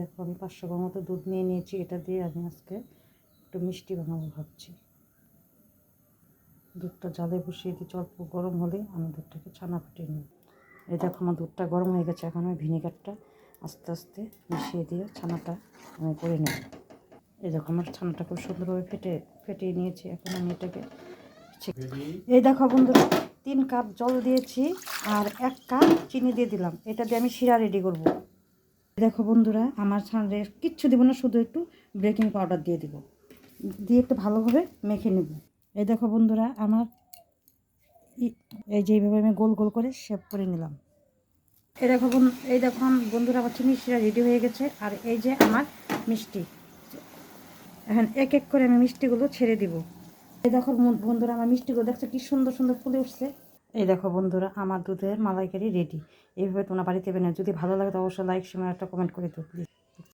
দেখো, আমি পাঁচশো গ্রাম মতো দুধ নিয়ে নিয়েছি, এটা দিয়ে আমি আজকে একটু মিষ্টি বানাবো ভাবছি। দুধটা জালে বসিয়ে দিচ্ছি, অল্প গরম হলে আমি দুধটাকে ছানা ফুটিয়ে নিই এই দেখো, আমার দুধটা গরম হয়ে গেছে, এখন আমি ভিনেগারটা আস্তে আস্তে মিশিয়ে দিয়ে ছানাটা আমি করে নেব। এই দেখো, আমার ছানাটা খুব সুন্দরভাবে ফেটে, ফেটিয়ে নিয়েছি, এখন আমি এটাকে এই দেখো বন্ধুরা, তিন কাপ জল দিয়েছি আর এক কাপ চিনি দিয়ে দিলাম। এটা দিয়ে আমি শিরা রেডি করব। দেখো বন্ধুরা, আমার ছানারে কিচ্ছু দিব না, শুধু একটু বেকিং পাউডার দিয়ে দিব। দিয়ে একটু ভালোভাবে মেখে নেব। এই দেখো বন্ধুরা, আমার এই যে এইভাবে আমি গোল গোল করে শেপ করে নিলাম। এই দেখো এই দেখো বন্ধুরা, আমার শিরা রেডি হয়ে গেছে। আর এই যে আমার মিষ্টি, এখন এক এক করে আমি মিষ্টিগুলো ছেড়ে দিব। এই দেখো বন্ধুরা, আমার মিষ্টিগুলো দেখছ কি সুন্দর সুন্দর ফুলে উঠছে। এই দেখো বন্ধুরা, আমার দুধের মালাইকারি রেডি এইভাবে তোমরা বাড়িতে বেনে যদি ভালো লাগে তো অবশ্যই লাইক শেয়ার একটা কমেন্ট করে দিও প্লিজ